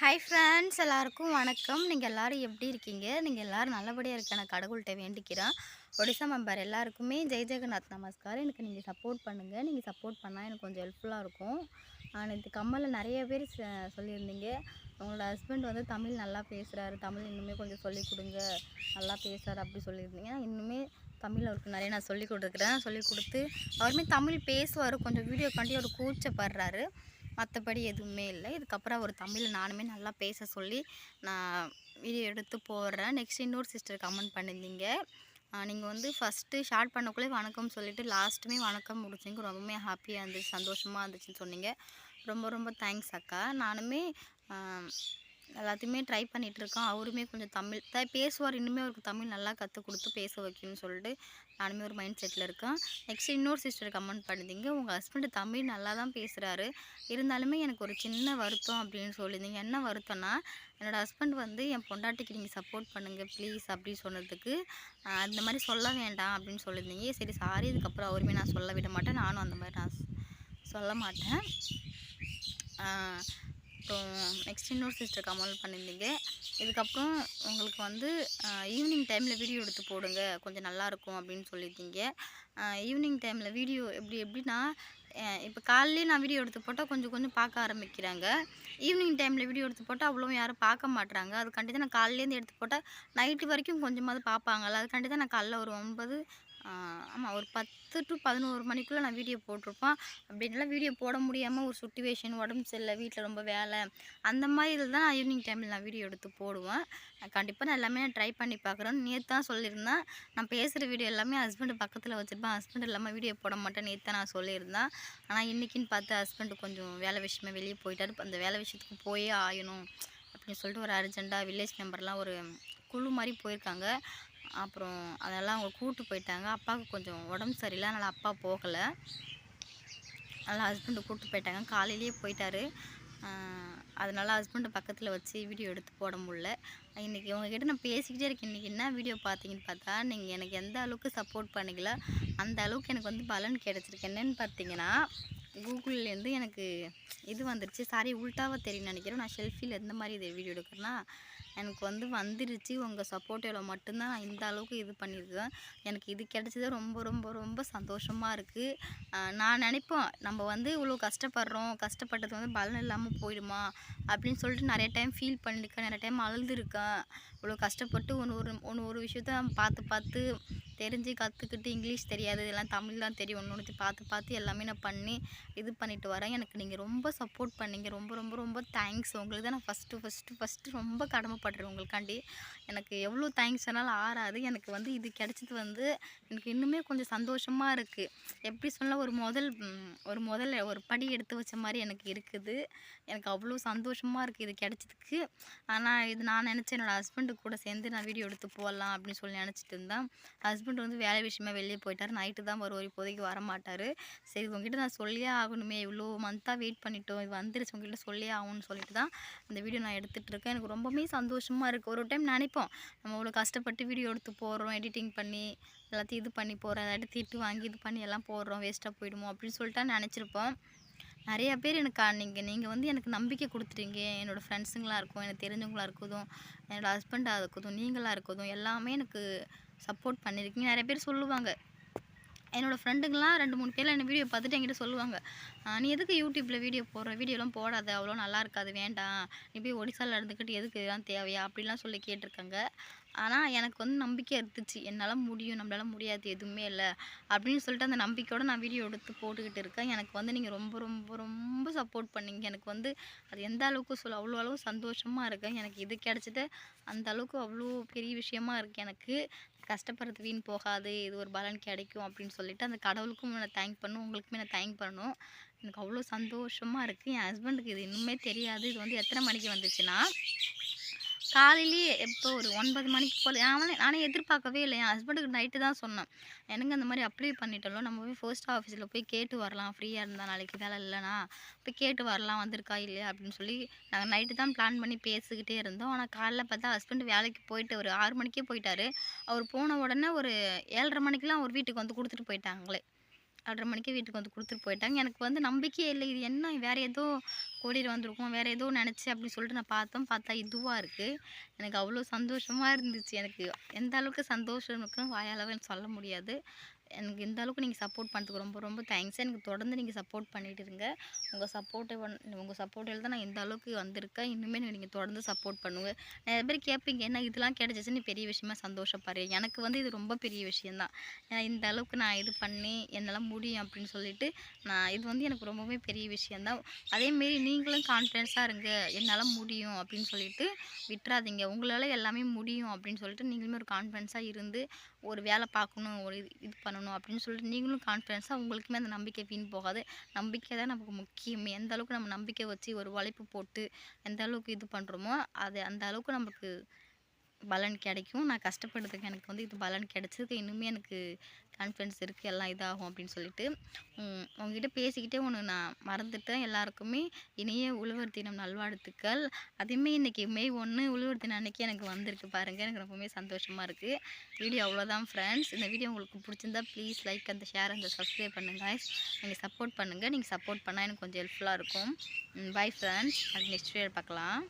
Hi friends எல்லாருக்கும் வணக்கம். நீங்கள் எல்லோரும் எப்படி இருக்கீங்க? நீங்கள் எல்லோரும் நல்லபடியாக இருக்க நான் கடவுள்கிட்ட வேண்டிக்கிறேன். ஒடிசா மெம்பர் எல்லாருக்குமே ஜெய் ஜெகநாத் நமஸ்கார் எனக்கு நீங்கள் சப்போர்ட் பண்ணுங்கள் நீங்கள் சப்போர்ட் பண்ணால் எனக்கு கொஞ்சம் ஹெல்ப்ஃபுல்லாக இருக்கும். நான் கம்மலில் நிறைய பேர் ச- சொல்லியிருந்தீங்க. உங்களோட ஹஸ்பண்ட் வந்து தமிழ் நல்லா பேசுகிறாரு தமிழ் இன்னுமே கொஞ்சம் சொல்லிக் கொடுங்க. நல்லா பேசுகிறாரு அப்படி சொல்லியிருந்தீங்க. இன்னுமே தமிழ் அவருக்கு நிறைய நான் சொல்லிக் கொடுக்குறேன். சொல்லிக் கொடுத்து அவருமே தமிழ் பேசுவார். கொஞ்சம் வீடியோ காண்டி அவர் கூச்சப்படுறாரு. மற்றபடி எதுவுமே இல்லை. இதுக்கப்புறம் அவர் தமிழில் நானுமே நல்லா பேச சொல்லி நான் வீடியோ எடுத்து போடுறேன். நெக்ஸ்ட் இன்னொரு சிஸ்டர் கமெண்ட் பண்ணியிருந்தீங்க. நீங்கள் வந்து ஃபஸ்ட்டு ஷார்ட் பண்ணக்குள்ளே வணக்கம் சொல்லிவிட்டு லாஸ்ட்டுமே வணக்கம் முடிச்சிங்க. ரொம்பவுமே ஹாப்பியாக இருந்துச்சு சந்தோஷமாக இருந்துச்சுன்னு சொன்னீங்க. ரொம்ப ரொம்ப தேங்க்ஸ் அக்கா. நானுமே எல்லாத்தையுமே ட்ரை இருக்கோம் அவருமே கொஞ்சம் தமிழ் த பேசுவார் இன்னுமே அவருக்கு தமிழ் நல்லா கற்றுக் கொடுத்து பேச வைக்கணும்னு சொல்லிட்டு நானுமே ஒரு மைண்ட் செட்டில் இருக்கேன். நெக்ஸ்ட் இன்னொரு சிஸ்டர் கமெண்ட் பண்ணியிருந்தீங்க உங்கள் ஹஸ்பண்டு தமிழ் நல்லா தான் பேசுகிறாரு இருந்தாலுமே எனக்கு ஒரு சின்ன வருத்தம் அப்படின்னு சொல்லியிருந்தீங்க. என்ன வருத்தம்னா என்னோடய ஹஸ்பண்ட் வந்து என் பொண்டாட்டிக்கு நீங்கள் சப்போர்ட் பண்ணுங்கள் ப்ளீஸ் அப்படின்னு சொன்னதுக்கு அந்த மாதிரி சொல்ல வேண்டாம் அப்படின்னு சொல்லியிருந்தீங்க. சரி சாரி இதுக்கப்புறம் அவருமே நான் சொல்ல விட மாட்டேன். நானும் அந்த மாதிரி நான் சொல்ல மாட்டேன். அப்புறம் நெக்ஸ்ட் இன்னொரு சிஸ்டர் கமெண்ட் பண்ணியிருந்தீங்க. இதுக்கப்புறம் உங்களுக்கு வந்து ஈவினிங் டைமில் வீடியோ எடுத்து போடுங்க. கொஞ்சம் நல்லாயிருக்கும் அப்படின்னு சொல்லியிருந்தீங்க. ஈவினிங் டைமில் வீடியோ எப்படி எப்படின்னா இப்போ காலையிலே நான் வீடியோ எடுத்து போட்டால் கொஞ்சம் கொஞ்சம் பார்க்க ஆரம்பிக்கிறாங்க. ஈவினிங் டைமில் வீடியோ எடுத்து போட்டால் அவ்வளோ யாரும் பார்க்க மாட்றாங்க. அதுக்காண்டி தான் நான் காலையிலேருந்து எடுத்து போட்டால் நைட்டு வரைக்கும் கொஞ்சமாவது பார்ப்பாங்கள்ல அதுக்காண்டி தான் நான் காலைல ஒரு ஒன்பது ஆமாம் ஒரு பத்து டு பதினோரு மணிக்குள்ளே நான் வீடியோ போட்டிருப்பேன். அப்படின்லாம் வீடியோ போட முடியாமல் ஒரு சுட்டிவேஷன் உடம்பு சரியில்லை வீட்டில் ரொம்ப வேலை அந்த மாதிரி இதில் தான் நான் ஈவினிங் டைமில் நான் வீடியோ எடுத்து போடுவேன். கண்டிப்பாக நான் எல்லாமே நான் ட்ரை பண்ணி பார்க்குறேன். நேற்று தான் சொல்லியிருந்தேன். நான் பேசுகிற வீடியோ எல்லாமே ஹஸ்பண்டு பக்கத்தில் வச்சுருப்பேன். ஹஸ்பண்ட் இல்லாமல் வீடியோ போட மாட்டேன். நேற்று தான் நான் சொல்லியிருந்தேன். ஆனால் இன்றைக்கின்னு பார்த்து ஹஸ்பண்டு கொஞ்சம் வேலை விஷயமா வெளியே போயிட்டாரு. அந்த வேலை விஷயத்துக்கு போயே ஆகணும் அப்படின்னு சொல்லிட்டு ஒரு அர்ஜெண்ட்டாக வில்லேஜ் மெம்பர்லாம் ஒரு குழு மாதிரி போயிருக்காங்க. அப்புறம் அதெல்லாம் அவங்க கூப்பிட்டு போயிட்டாங்க. அப்பாவுக்கு கொஞ்சம் உடம்பு சரியில்லை. அதனால் அப்பா போகலை. அதனால் ஹஸ்பண்டு கூப்பிட்டு போயிட்டாங்க. காலையிலேயே போயிட்டாரு. அதனால் ஹஸ்பண்டை ஹஸ்பண்டு பக்கத்தில் வச்சு வீடியோ எடுத்து போட முடியல. இன்றைக்கி உங்ககிட்ட நான் பேசிக்கிட்டே இருக்கேன். இன்றைக்கி என்ன வீடியோ பார்த்தீங்கன்னு பார்த்தா நீங்கள் எனக்கு எந்த அளவுக்கு சப்போர்ட் பண்ணீங்களோ அந்த அளவுக்கு எனக்கு வந்து பலன் கிடச்சிருக்கு. என்னென்னு பார்த்தீங்கன்னா கூகுள்லேருந்து எனக்கு இது வந்துருச்சு. சாரி உள்டாவாக தெரியும் நினைக்கிறேன். நான் ஷெல்ஃபியில் எந்த மாதிரி இது வீடியோ எடுக்கிறேன்னா எனக்கு வந்து வந்துருச்சு. உங்கள் சப்போர்ட்டில் மட்டும்தான் நான் இந்த அளவுக்கு இது பண்ணியிருக்கேன். எனக்கு இது கிடச்சது ரொம்ப ரொம்ப ரொம்ப சந்தோஷமாக இருக்குது நான் நினைப்பேன் நம்ம வந்து இவ்வளோ கஷ்டப்படுறோம். கஷ்டப்பட்டது வந்து பலன் இல்லாமல் போயிடுமா? அப்படின்னு சொல்லிட்டு நிறைய டைம் ஃபீல் பண்ணியிருக்கேன். நிறைய டைம் அழுதுருக்கேன். இவ்வளோ கஷ்டப்பட்டு ஒன்று ஒரு ஒன்று ஒரு விஷயத்த பார்த்து பார்த்து தெரிஞ்சு கற்றுக்கிட்டு இங்கிலீஷ் தெரியாது. இதெல்லாம் தமிழ் தான் தெரியும். ஒன்று ஒன்று பார்த்து பார்த்து எல்லாமே நான் பண்ணி இது பண்ணிட்டு வரேன். எனக்கு நீங்கள் ரொம்ப சப்போர்ட் பண்ணீங்க. ரொம்ப ரொம்ப ரொம்ப தேங்க்ஸ் உங்களுக்கு தான் நான் ஃபஸ்ட்டு ஃபஸ்ட்டு ஃபஸ்ட்டு ரொம்ப கடமைப்படுறேன் உங்களுக்காண்டி. எனக்கு எவ்வளோ தேங்க்ஸ் சொன்னாலும் ஆறாது. எனக்கு வந்து இது கிடச்சது வந்து எனக்கு இன்னுமே கொஞ்சம் சந்தோஷமாக இருக்குது எப்படி சொன்னால் ஒரு முதல் ஒரு முதல் ஒரு படி எடுத்து வச்ச மாதிரி எனக்கு இருக்குது. எனக்கு அவ்வளோ சந்தோஷமாக இருக்குது இது கிடச்சதுக்கு. ஆனால் இது நான் நினச்சேன் என்னோடய ஹஸ்பண்டு கூட சேர்ந்து நான் வீடியோ எடுத்து போடலாம் அப்படின்னு சொல்லி நினச்சிட்டு இருந்தேன். ஹஸ்பண்ட் வந்து வேலை விஷயமா வெளியே போயிட்டார். நைட்டு தான் வருவார். இப்போதைக்கு வர மாட்டார் சரி உங்ககிட்ட நான் சொல்லியே ஆகணுமே. இவ்வளோ மந்த்தாக வெயிட் பண்ணிட்டோம். இது வந்துருச்சு. உங்ககிட்ட சொல்லியே ஆகணும்னு சொல்லிட்டு தான் இந்த வீடியோ நான் எடுத்துகிட்டு இருக்கேன். எனக்கு ரொம்பவுமே சந்தோஷமாக இருக்குது ஒரு டைம் நினைப்போம். நம்ம இவ்வளோ கஷ்டப்பட்டு வீடியோ எடுத்து போடுறோம். எடிட்டிங் பண்ணி எல்லாத்தையும் இது பண்ணி போகிறோம் எல்லாத்தையும் திட்டு வாங்கி இது பண்ணி எல்லாம் போடுறோம். வேஸ்ட்டாக போயிடுமோ அப்படின்னு சொல்லிட்டு நினச்சிருப்போம். நிறைய பேர் எனக்கு நீங்கள் நீங்கள் வந்து எனக்கு நம்பிக்கை கொடுத்துட்டீங்க. என்னோடய ஃப்ரெண்ட்ஸுங்களாக இருக்கும் எனக்கு தெரிஞ்சவங்களா இருக்கதும் என்னோடய ஹஸ்பண்டாக இருக்கதும் நீங்களாக இருக்கதும் எல்லாமே எனக்கு சப்போர்ட் பண்ணியிருக்கீங்க நிறைய பேர் சொல்லுவாங்க. என்னோடய ஃப்ரெண்டுங்களாம் ரெண்டு மூணு பேரில் என்ன வீடியோ பார்த்துட்டு என்கிட்ட சொல்லுவாங்க. நீ எதுக்கு யூடியூப்பில் வீடியோ போடுற? வீடியோலாம் போடாத. அவ்வளோ நல்லா இருக்காது. வேண்டாம். நீ போய் ஒடிசாவில் இருந்துக்கிட்டு எதுக்கு இதெல்லாம் தேவையா? அப்படிலாம் சொல்லி கேட்டிருக்காங்க. ஆனால் எனக்கு வந்து நம்பிக்கை இருந்துச்சு. என்னால் முடியும் நம்மளால் முடியாது எதுவுமே இல்லை. அப்படின்னு சொல்லிட்டு அந்த நம்பிக்கையோடு நான் வீடியோ எடுத்து போட்டுக்கிட்டு இருக்கேன். எனக்கு வந்து நீங்கள் ரொம்ப ரொம்ப ரொம்ப சப்போர்ட் பண்ணீங்க. எனக்கு வந்து அது எந்த அளவுக்கு சொல்ல அவ்வளோ அளவு சந்தோஷமாக இருக்கேன் எனக்கு இது கிடச்சது அந்த அளவுக்கு அவ்வளோ பெரிய விஷயமா இருக்குது எனக்கு கஷ்டப்படுறது வீண் போகாது. இது ஒரு பலன் கிடைக்கும் அப்படின்னு சொல்லிட்டு அந்த கடவுளுக்கும் நான் தேங்க் பண்ணணும். உங்களுக்குமே நான் தேங்க் பண்ணணும். எனக்கு அவ்வளோ சந்தோஷமாக இருக்குது என் ஹஸ்பண்டுக்கு இது இன்னுமே தெரியாது. இது வந்து எத்தனை மணிக்கு வந்துச்சுன்னா காலையிலேயே எப்போ ஒரு ஒன்பது மணிக்கு போல் அவனே நானே எதிர்பார்க்கவே இல்லை. என் ஹஸ்பண்டுக்கு நைட்டு தான் சொன்னேன். எனக்கு அந்த மாதிரி அப்ளை பண்ணிட்டோம் நம்ம போய் போஸ்ட் ஆஃபீஸில் போய் கேட்டு வரலாம். ஃப்ரீயாக இருந்தால் நாளைக்கு வேலை இல்லைனா போய் கேட்டு வரலாம். வந்திருக்கா இல்லையா? அப்படின்னு சொல்லி நாங்கள் நைட்டு தான் பிளான் பண்ணி பேசிக்கிட்டே இருந்தோம். ஆனால் காலைல பார்த்தா ஹஸ்பண்ட் வேலைக்கு போயிட்டு ஒரு ஆறு மணிக்கே போயிட்டாரு. அவர் போன உடனே ஒரு ஏழரை மணிக்கெலாம் அவர் வீட்டுக்கு வந்து கொடுத்துட்டு போயிட்டாங்களே. ஆறரை மணிக்கு வீட்டுக்கு வந்து கொடுத்துட்டு போயிட்டாங்க. எனக்கு வந்து நம்பிக்கையே இல்லை. இது என்ன? வேறு ஏதோ கொரியர் வந்திருக்கோம். வேறு ஏதோ நினச்சி அப்படின்னு சொல்லிட்டு நான் பார்த்தோம். பார்த்தா இதுவாக இருக்குது எனக்கு அவ்வளோ சந்தோஷமாக இருந்துச்சு. எனக்கு எந்த அளவுக்கு சந்தோஷம் இருக்குன்னு வாயாலவே சொல்ல முடியாது. எனக்கு இந்த அளவுக்கு நீங்கள் சப்போர்ட் பண்ணுறதுக்கு ரொம்ப ரொம்ப தேங்க்ஸ் எனக்கு தொடர்ந்து நீங்கள் சப்போர்ட் பண்ணிட்டு இருங்க. உங்கள் சப்போர்ட்டை உங்கள் சப்போர்ட்டில் தான் நான் இந்த அளவுக்கு வந்திருக்கேன். இன்னுமே நீங்கள் தொடர்ந்து சப்போர்ட் பண்ணுவேன் நிறைய பேர் கேட்பீங்க என்ன இதெல்லாம் கிடைச்சிச்சுன்னு பெரிய விஷயமா சந்தோஷப்படுறேன் எனக்கு வந்து இது ரொம்ப பெரிய விஷயந்தான் ஏன்னா இந்த அளவுக்கு நான் இது பண்ணி என்னால் முடியும் அப்படின்னு சொல்லிட்டு நான் இது வந்து எனக்கு ரொம்பவே பெரிய விஷயந்தான் அதேமாரி நீங்களும் கான்ஃபிடென்ஸாக இருங்க. என்னால் முடியும் அப்படின்னு சொல்லிட்டு விட்டுறாதீங்க. உங்களால் எல்லாமே முடியும் அப்படின்னு சொல்லிட்டு நீங்களுமே ஒரு கான்ஃபிடென்ஸாக இருந்து ஒரு வேலை பார்க்கணும் ஒரு இது பண்ணணும் அப்படின்னு சொல்லிட்டு நீங்களும் கான்ஃபிடென்ஸாக உங்களுக்குமே அந்த நம்பிக்கை வீண் போகாது. நம்பிக்கை தான் நமக்கு முக்கியம். எந்த அளவுக்கு நம்ம நம்பிக்கை வச்சு ஒரு உழைப்பு போட்டு எந்த அளவுக்கு இது பண்ணுறோமோ அது அந்த அளவுக்கு நமக்கு பலன் கிடைக்கும். நான் கஷ்டப்படுறதுக்கு எனக்கு வந்து இது பலன் கிடைச்சதுக்கு இன்னுமே எனக்கு கான்ஃபிடன்ஸ் இருக்குது எல்லாம் இதாகும் அப்படின்னு சொல்லிட்டு உங்ககிட்ட பேசிக்கிட்டே ஒன்று நான் மறந்துட்டேன். எல்லாருக்குமே இனிய உழவர் தினம் நல்வாழ்த்துக்கள். அதேமே இன்றைக்கி மே ஒன்று உழவர் தினம் அன்றைக்கி எனக்கு வந்திருக்கு பாருங்கள் எனக்கு ரொம்பவே சந்தோஷமாக இருக்குது வீடியோ அவ்வளோதான் ஃப்ரெண்ட்ஸ் இந்த வீடியோ உங்களுக்கு பிடிச்சிருந்தா ப்ளீஸ் லைக் அந்த ஷேர் அந்த சப்ஸ்கிரைப் பண்ணுங்கள் நீங்கள் சப்போர்ட் பண்ணுங்கள் நீங்கள் சப்போர்ட் பண்ணால் எனக்கு கொஞ்சம் ஹெல்ப்ஃபுல்லாக இருக்கும். பாய் ஃப்ரெண்ட்ஸ் அது நெக்ஸ்ட் வீடியோ பார்க்கலாம்.